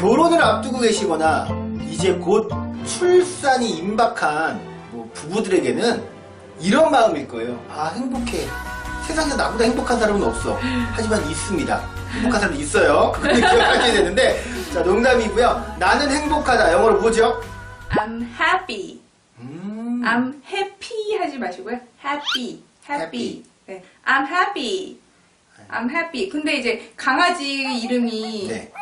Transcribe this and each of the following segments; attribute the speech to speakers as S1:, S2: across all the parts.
S1: 결혼을 앞두고 계시거나 이제 곧 출산이 임박한 뭐 부부들에게는 이런 마음일 거예요. 아 행복해. 세상에 나보다 행복한 사람은 없어. 하지만 있습니다. 행복한 사람도 있어요. 그걸 기억하셔야 되는데 자 농담이고요. 나는 행복하다. 영어로 뭐죠?
S2: I'm happy.
S1: 음,
S2: I'm happy 하지 마시고요. happy.
S1: Happy.
S2: happy. 네. I'm happy. I'm happy. 근데 이제 강아지 이름이
S1: 네.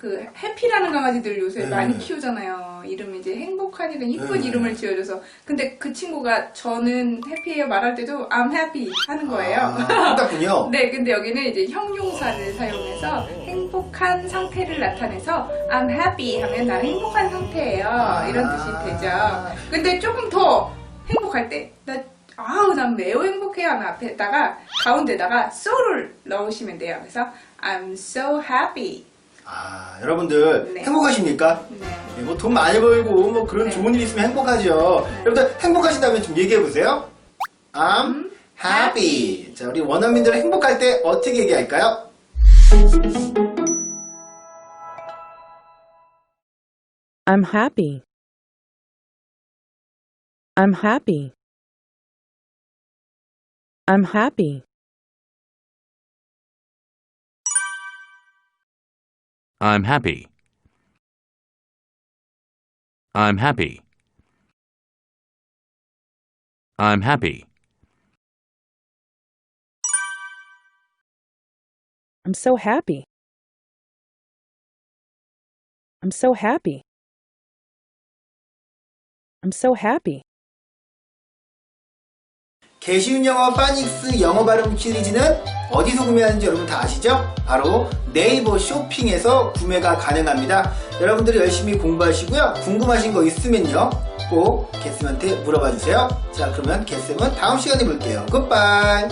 S2: 그 해피라는 강아지들 요새
S1: 네.
S2: 많이 키우잖아요. 이름이 이제 행복하니까 이쁜
S1: 네.
S2: 이름을 지어줘서. 근데 그 친구가 저는 해피해요 말할 때도 I'm happy 하는 거예요.
S1: 아, 똑같군요.
S2: 네, 근데 여기는 이제 형용사를 사용해서 행복한 상태를 나타내서 I'm happy 하면 나는 행복한 상태예요.
S1: 아.
S2: 이런 뜻이 되죠. 근데 조금 더 행복할 때, 나, 아우, 난 매우 행복해요 하면 앞에다가 가운데다가 so를 넣으시면 돼요. 그래서 I'm so happy.
S1: 아, 여러분들
S2: 네.
S1: 행복하십니까?
S2: 네.
S1: 네, 뭐 돈 많이 벌고 뭐 그런
S2: 네.
S1: 좋은 일 있으면 행복하죠. 여러분들 행복하시다면 좀 얘기해 보세요. I'm
S2: 음,
S1: happy. 자, 우리 원어민들 행복할 때 어떻게 얘기할까요?
S3: I'm happy. I'm happy. I'm happy.
S4: I'm happy. I'm happy. I'm happy.
S3: I'm so happy. I'm so happy. I'm so happy.
S1: 개쉬운 영어 파닉스 영어 발음 시리즈는 어디서 구매하는지 여러분 다 아시죠? 바로 네이버 쇼핑에서 구매가 가능합니다. 여러분들이 열심히 공부하시고요. 궁금하신 거 있으면요. 꼭 개쌤한테 물어봐 주세요. 자, 그러면 개쌤은 다음 시간에 볼게요. 굿바이.